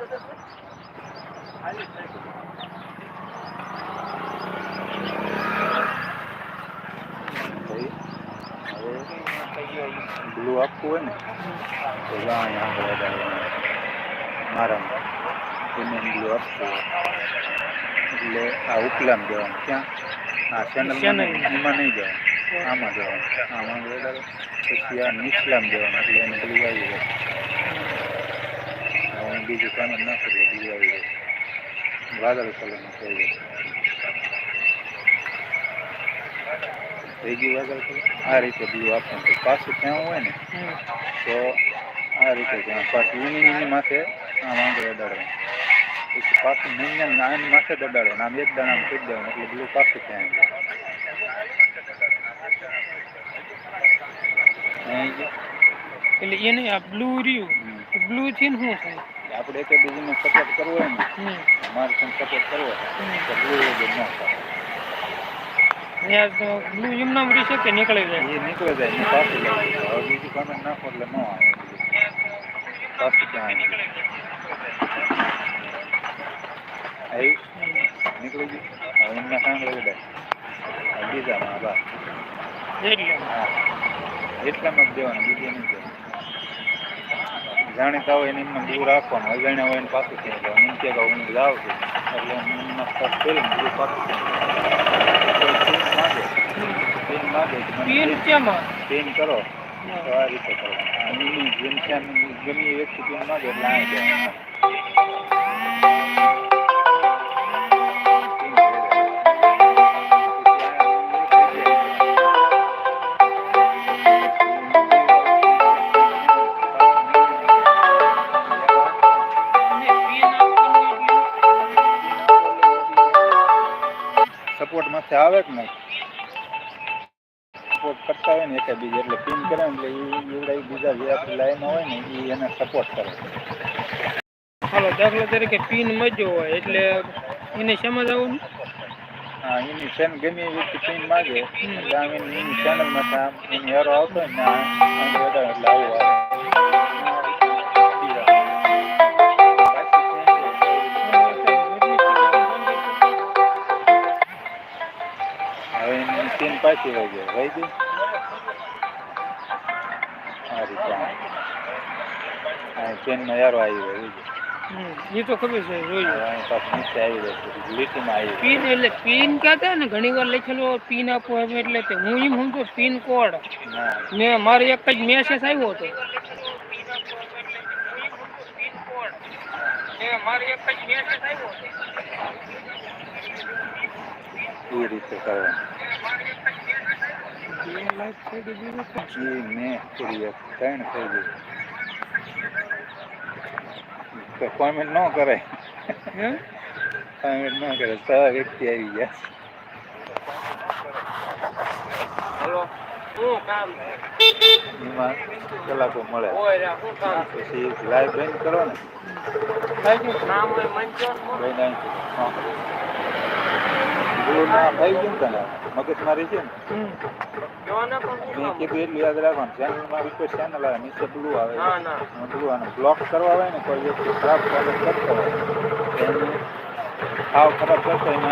હવે બ્લુ આપવું હોય ને તો જો અહીંયા આગળ મારા પ્રીમિયમ બ્લુ આપવું હોય. એટલે આ ઉપલામ જવાનું ક્યાં આ ચેનલ Channel. એમાં નહીં જવાનું આમાં જવાનું આમાં વધારે પછી આ નીચલામ જવાનું એટલે એને બ્લુ આવી જાય હવે હું બીજું ચેનલ નાખું એટલે બ્લુ આવી જાય વાદળ કલરનું થઈ જાય થઈ ગયું વાદળ કલર? આ રીતે બીજું આપવાનું તો પાછું ત્યાં હોય ને તો આ રીતે ત્યાં પાછું વીણી માથે આમ આગળ અડાડવાનું પછી પાછું મીંડને નાન માથે જ અડાડવાનું આમ એક દાણામાં કરી દેવાનું એટલે બ્લુ પાછું ત્યાં એટલે એને આ બ્લુ રહ્યું. બ્લુ થી શું થાય? આપણે એક બીજીને સપોર્ટ કરવો હોય ને હમ. મારે પણ સપોર્ટ કરવો હોય. હમ. તો બ્લુ વગર ન થાય. ત્યાં તો બ્લુ એમનામ રહેશે કે નીકળી જાય? એ નીકળી જાય ને પાછું લઈ જાય. હવે બીજું કમેન્ટ નાખો એટલે ન આવે. પાછું ત્યાં આવી? જાય આવી નીકળી ગયું. હવે એમના સાંભળે બધા આ બીજામાં બસ એટલે. હા. એટલામાં જ દેવાનું બીજું નહીં દેવાનું. જાણીતા હોય એને એમને દૂર રાખવાનું અજાણ્યા હોય એને પાછું ક્યાંય જવાનું એમ કે હું જાઉં છું. એટલે એમના સ્ટાર્ટ કરીને દૂર પાછું માગે પિન પિન કરો. તો આ રીતે કરો. જેમ જેમ ગમે વ્યક્તિ પિન માગે એટલે આ એટલે આવે કે નહીં? સપોર્ટ કરતા હોય ને એક બીજે એટલે પિન કરે એટલે એ એવડા બીજા જે આપણી લાઈનમાં હોય ને એ એને સપોર્ટ કરે. હાલો દાખલા તરીકે પિન મજો હોય એટલે એને સમજ આવવાનું હા એની ચેન ગમે એ પિન માગે એટલે આમ એની ચેનલ ચેનલમાં આમ એની હેરો આવતો હોય ને આ વધારે હવે મશીન પાછી વહી ગયો. વહી ગઈ આ રીતે ચેન નજારો આવી ગયો એ તો ખબર છે જોયું પિન એટલે પિન કહેતા ને? ઘણી વાર લખેલું પિન આપો એમ એટલે તે. હું એમ સમજો પિન કોડ. ના મેં મારો એક જ મેસેજ આવ્યો હતો. મારો એક જ મેસેજ આવ્યો હતો. એ રીતે કરવાનું મેં કરી ત્રણ થઈ ગઈ. ન કરે. હે? કોમેન્ટ ન કરે. છ વ્યક્તિ આવી ગયા. હલો. શું કામ? એમાં કલાકો મળે. પછી લાઈવ બંધ કરો ને નામ હોય મંચો? થઈ ગયું તને? મગજમારી છે ને? મેં કીધું એટલું યાદ રાખવાનું. ચેનલમાં વિશ્વાસ ચેનલ આવે નીચે બ્લુ આવે. બ્લુ બ્લોક કરવા હોય ને કોઈ વ્યક્તિ ખરાબ કરે કરતો હોય એને ખાવ ખરાબ કરતો એને